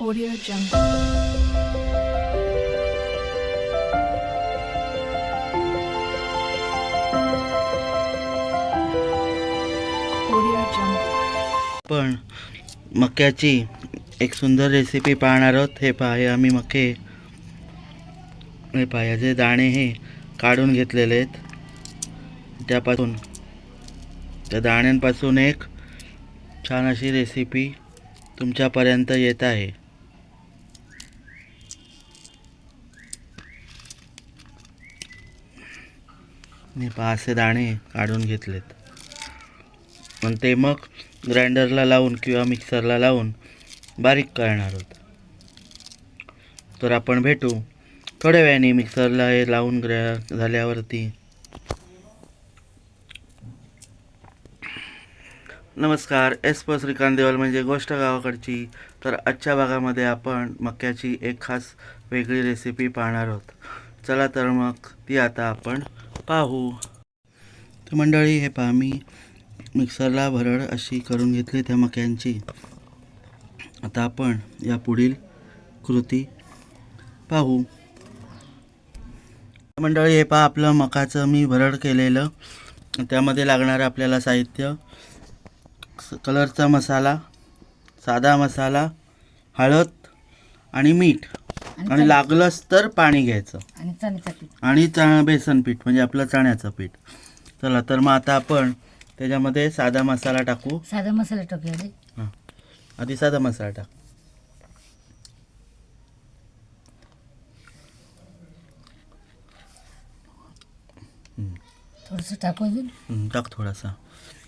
Audio Jungle. Audio Jungle. पण मक्याची एक सुंदर रेसिपी पाहणार आहोत. हे पहा हे आम्ही मके. हे पहा याचे दाणे हे काढून घेतलेले आहेत. त्यापासून त्या दाण्यांपासून एक छान अशी रेसिपी तुमच्यापर्यंत येत आहे. मी पाचशे असे दाणे काढून घेतलेत. पण ते मग ग्राइंडरला लावून किंवा मिक्सरला लावून बारीक करणार आहोत तर आपण भेटू. थोड्या वेळाने मिक्सरला हे लावून ग्रॅ झाल्यावरती. नमस्कार. एस प श्रीकांत देवल म्हणजे गोष्ट गावाकडची. तर आजच्या भागामध्ये आपण मक्याची एक खास वेगळी रेसिपी पाहणार आहोत. चला तर मग ती आता आपण पाहू. तर मंडळी हे पहा मी मिक्सरला भरड अशी करून घेतली त्या मक्यांची. आता आपण या पुढील कृती पाहू. मंडळी हे पहा आपलं मकाचं मी भरड केलेलं. त्यामध्ये लागणारं आपल्याला साहित्य स- कलरचा मसाला साधा मसाला हळद आणि मीठ. आणि लागलंच तर पाणी घ्यायचं. आणि चण्याचं पीठ. आणि चा बेसन पीठ म्हणजे आपलं चण्याचं पीठ. चला तर मग आता आपण त्याच्यामध्ये साधा मसाला टाकू. साधा मसाला टाकूया रे. हां. आधी साधा मसाला टाक. थोडंसं टाकू अजून. हं, टाक थोडासा.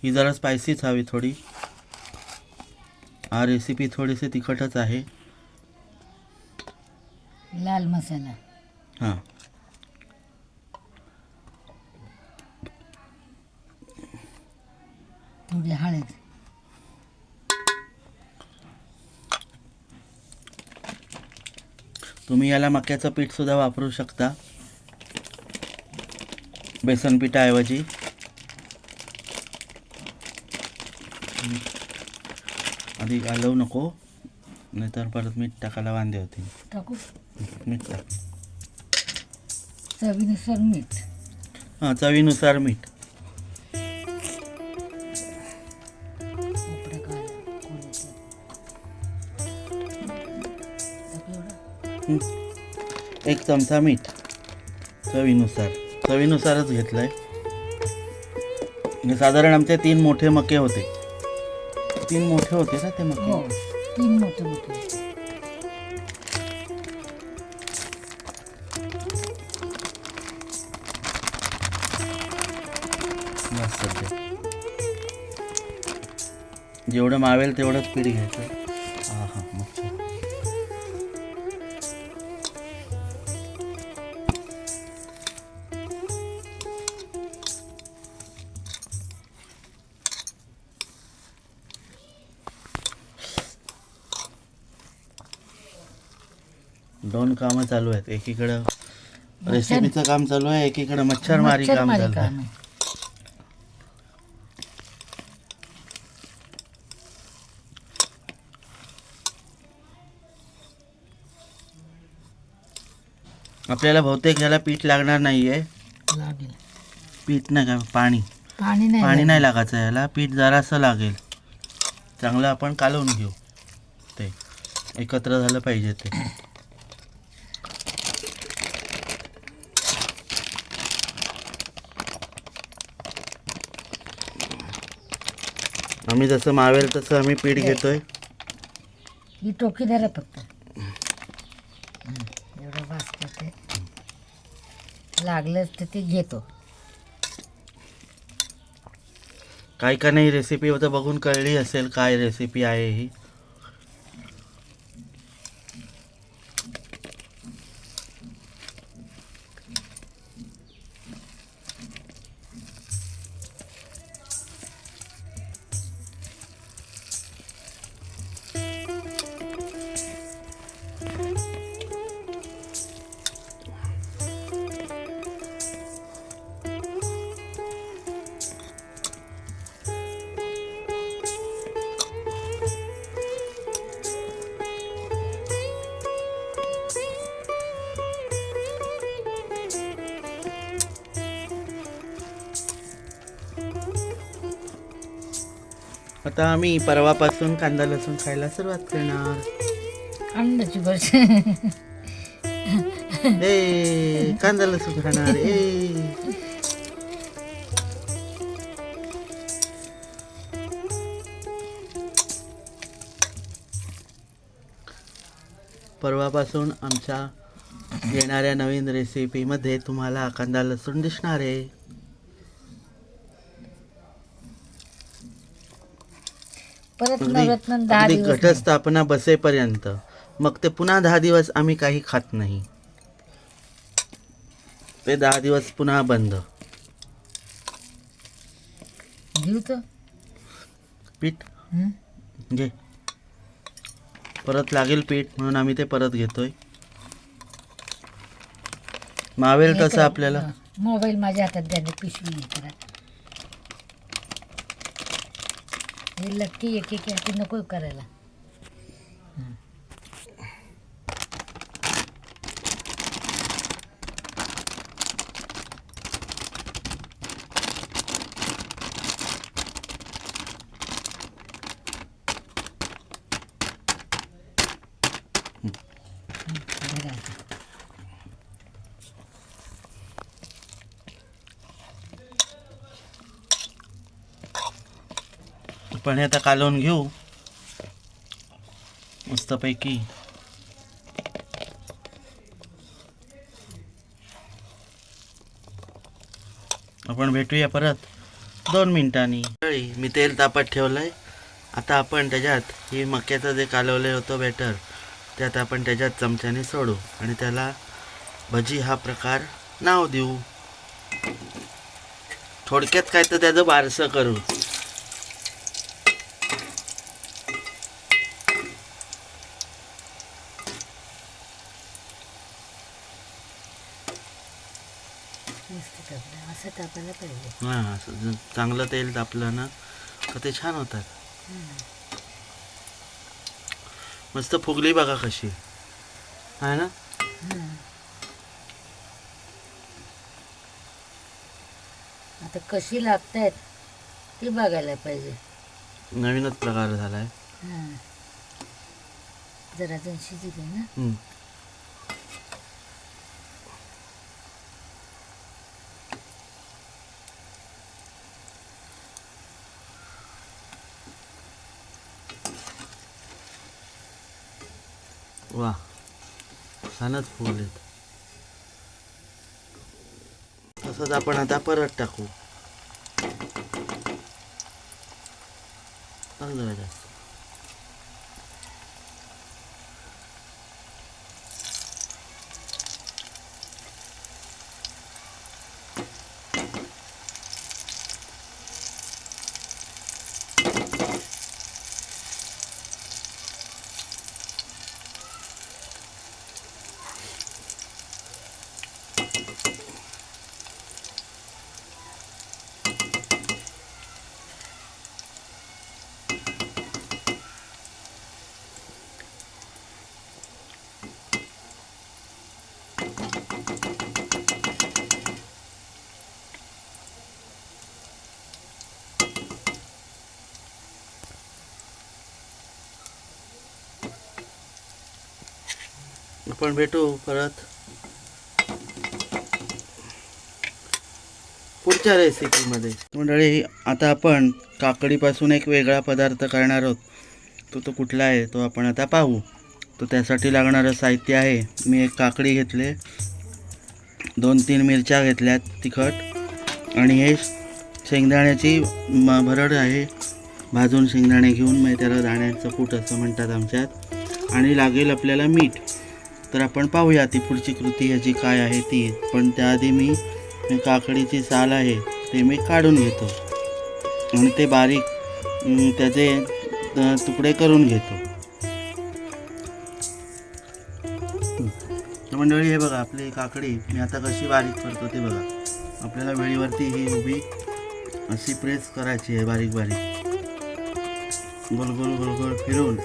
ही जरा स्पायसीच हवी थोडी. हा रेसिपी थोडीशी तिखटच आहे. लाल मसाला. हां. थोडी हळद. तुम्ही याला मक्याचं पीठसुद्धा वापरू शकता. बेसन पिठाऐवजी. आधी घालवू नको नाहीतर परत मीठ टाकायला वांदे होतील. टाकू. मीठ चवीनुसार मीठ. हां चवीनुसार मीठ. एक चमचा मीठ. चवीनुसार. चवीनुसारच घेतलंय. म्हणजे साधारण आमचे तीन मोठे मके होते. तीन मोठे होते ना ते मके? हो तीन मोठे मोठे जेवढं मावेल तेवढंच पीठ घ्यायचं. हा हा मग. दोन कामं चालू आहेत. एकीकडं रेसिपीचं काम चालू आहे एकीकडं मच्छरमारी काम चालू आहे. आपल्याला बहुतेक ह्याला पीठ लागणार नाही आहे लागेल. पीठ नाही का? पाणी. पाणी नाही पाणी लागेल. नाही लागायचं याला. पीठ जरासं लागेल. चांगलं आपण कालवून घेऊ. ते. एकत्र झालं पाहिजे ते. आम्ही जसं मावेल तसं आम्ही पीठ घेतोय. ही टोकी धरा फक्त हं, एवढं वाजतं ते लागलंच तर ते घेतो. काही का नाही रेसिपी बघून कळली असेल काय रेसिपी आहे ही. आता आम्ही परवापासून कांदा लसूण खायला सुरुवात करणार. अंड्याची भजी. ए कांदा लसूण खाणार. ए. परवापासून आमच्या येणाऱ्या नवीन रेसिपीमध्ये तुम्हाला कांदा लसूण दिसणार आहे. परत अगदी. नवरत्न दहा अगदी दिवस नाही. घटस्थापना बसेपर्यंत. मग ते पुन्हा दहा दिवस आम्ही काही खात नाही. ते दहा दिवस पुन्हा बंद. घेऊ तर. पीठ? हं? घे. परत लागेल पीठ म्हणून आम्ही ते परत घेतोय. मावेल तसं कर- आपल्याला. मोबाईल माझ्या हातात द्या पिशवी हे करा हे लक्की एक एक याची नको करायला. धरा आपण हे आता कालवून घेऊ. मस्तपैकी. आपण भेटूया परत. दोन मिनिटांनी. मी तेल तापत ठेवलंय. आता आपण त्याच्यात ही मक्याचं जे कालवलं होतं बॅटर त्यात आपण त्याच्यात चमच्याने सोडू आणि त्याला भजी हा प्रकार नाव देऊ. थोडक्यात काय तर त्याचं बारसं करू मस्त तापलं असं तापायला पाहिजे. हां असं जर चांगलं तेल तापलं ना तर ते छान होतात. मस्त फुगली बघा कशी. आहे ना? हं. आता कशी लागतायत ती बघायला पाहिजे. नवीनच प्रकार झाला आहे हां जरा अजून शिजू दे ना. हम्म. वा छानच फुगलेत तसंच आपण आता परत टाकू. आपण भेटू परत. पुढच्या रेसिपीमध्ये मंडळी आता आपण काकडीपासून एक वेगळा पदार्थ करणार आहोत. तो तो कुठला आहे तो आपण आता पाहू. तो त्यासाठी लागणारं साहित्य आहे. मी एक काकडी घेतले. दोन तीन मिरच्या घेतल्यात तिखट. आणि हे शेंगदाण्याची म भरड आहे. भाजून शेंगदाणे घेऊन मग त्याला दाण्याचं कूट असं म्हणतात आमच्यात. आणि लागेल आपल्याला मीठ. तर आपण पाहूया ती पुढची कृती ह्याची काय आहे ती. पण त्याआधी मी मी काकडीची साल आहे ते मी काढून घेतो. आणि ते बारीक त्याचे तुकडे करून घेतो. मंडळी हे बघा आपली काकडी. मी आता कशी बारीक करतो ते बघा. आपल्याला वेळीवरती ही उभी अशी प्रेस करायची आहे बारीक बारीक. गोल गोल गोल गोल फिरून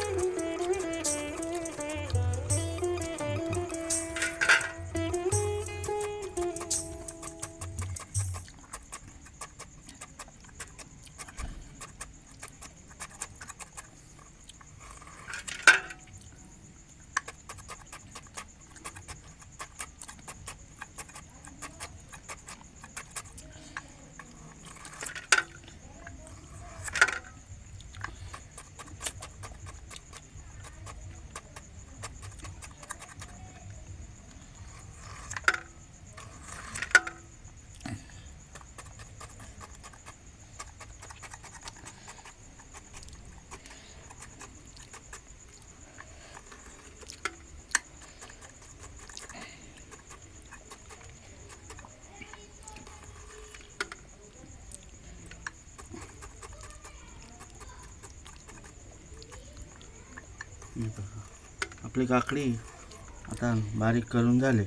बघा. आपली काकडी आता बारीक करून झाले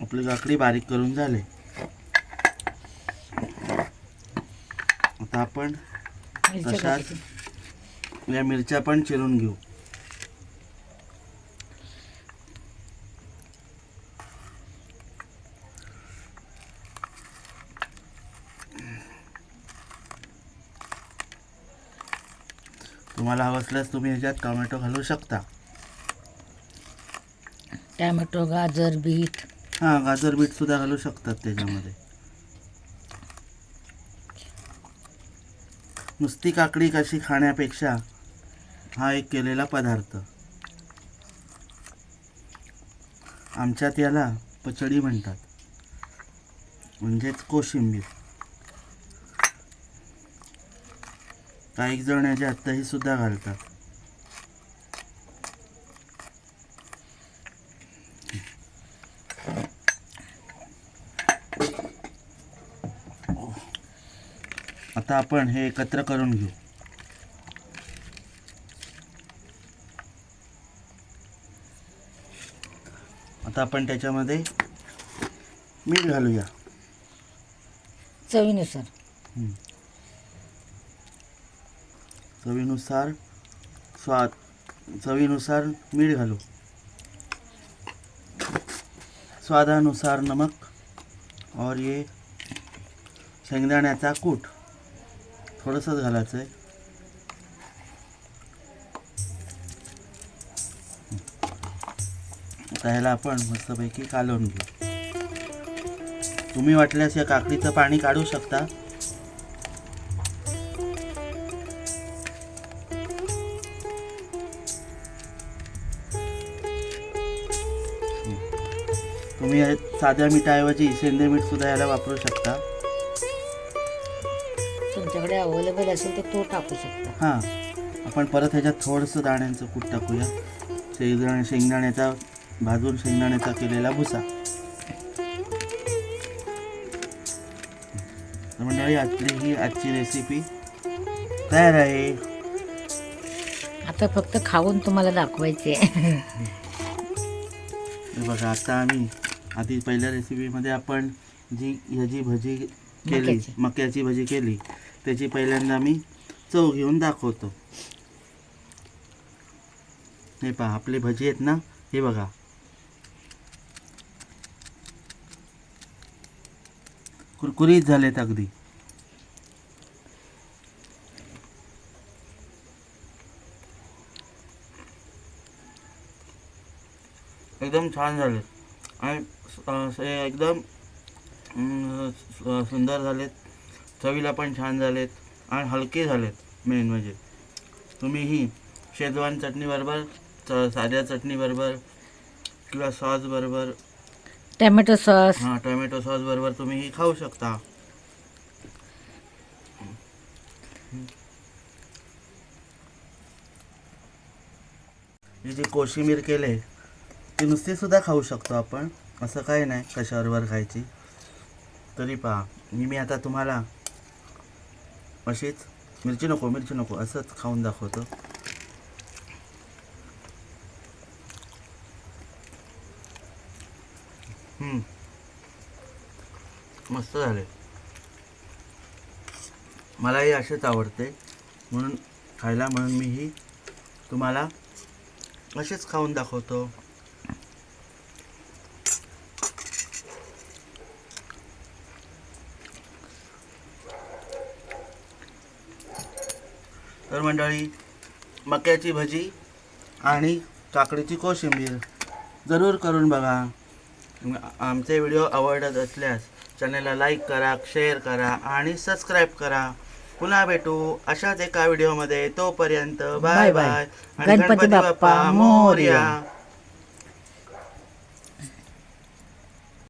आपली काकडी बारीक करून झाले आता आपण तशाच. या मिरच्या पण चिरून घेऊ. तुम्हाला हवं असल्यास तुम्ही ह्याच्यात टोमॅटो घालू शकता. टॅमॅटो गाजर बीट. हां गाजर बीट सुद्धा घालू शकतात त्याच्यामध्ये. नुसती काकडी कशी खाण्यापेक्षा हा एक केलेला पदार्थ. आमच्यात याला पचडी म्हणतात. म्हणजेच कोशिंबीर. काही जण याच्यात आत्ताही सुद्धा घालतात. आता आपण हे एकत्र करून घेऊ. आता आपण त्याच्यामध्ये मीठ घालूया. चवीनुसार. चवीनुसार स्वाद चवीनुसार मीठ घालू. स्वादानुसार नमक और ये शेंगदाण्याचा कूट. थोडंसंच घालायचं आहे आता ह्याला आपण मस्तपैकी कालवून घेऊ. तुम्ही वाटल्यास या काकडीचं पाणी काढू शकता. तुम्ही साध्या मिठाऐवजी सेंदे मीठ सुद्धा याला वापरू शकता. तुमच्याकडे अवेलेबल असेल तर तो टाकू शकता. हां. आपण परत ह्याच्यात थोडंसं दाण्यांचं कूट टाकूया. शेंगदाणे शेंगदाण्याचा भाजून शेंगदाण्याचा केलेला भुसा. तर मंडळी आजची ही आजची रेसिपी तयार आहे. आता फक्त खाऊन तुम्हाला दाखवायचे. बघा आता आम्ही आधी पहिल्या रेसिपीमध्ये आपण जी ह्याची भजी केली मक्याची. मक्याची भजी केली त्याची पहिल्यांदा मी चव घेऊन दाखवतो. हे पहा आपली भजी आहेत ना हे बघा. कुरकुरीत झालेत अगदी. एकदम छान झाले आणि एकदम सुंदर झालेत. चवीला पण छान झालेत आणि हलके झालेत मेन म्हणजे. तुम्हीही शेजवान चटणीबरोबर च साध्या चटणीबरोबर किंवा सॉसबरोबर टॅमॅटो सॉस. हां टोमॅटो सॉसबरोबर तुम्ही ही खाऊ शकता. ही जी कोशिंबीर केले ती नुसती सुद्धा खाऊ शकतो आपण. असं काही नाही कशाबरोबर खायची. तरी पहा मी मी आता तुम्हाला अशीच मिरची नको मिरची नको असंच खाऊन दाखवतो. मस्त झाले. मलाही असेच आवडते. म्हणून खायला म्हणून मीही तुम्हाला असेच खाऊन दाखवतो. तर मंडळी मक्याची भजी आणि काकडीची कोशिंबीर जरूर करून बघा. आमचे व्हिडिओ आवडत असल्यास चॅनलला लाईक करा शेअर करा आणि सबस्क्राईब करा पुन्हा भेटू अशाच एका व्हिडिओमध्ये तोपर्यंत बाय बाय. गणपती बाप्पा. मोरया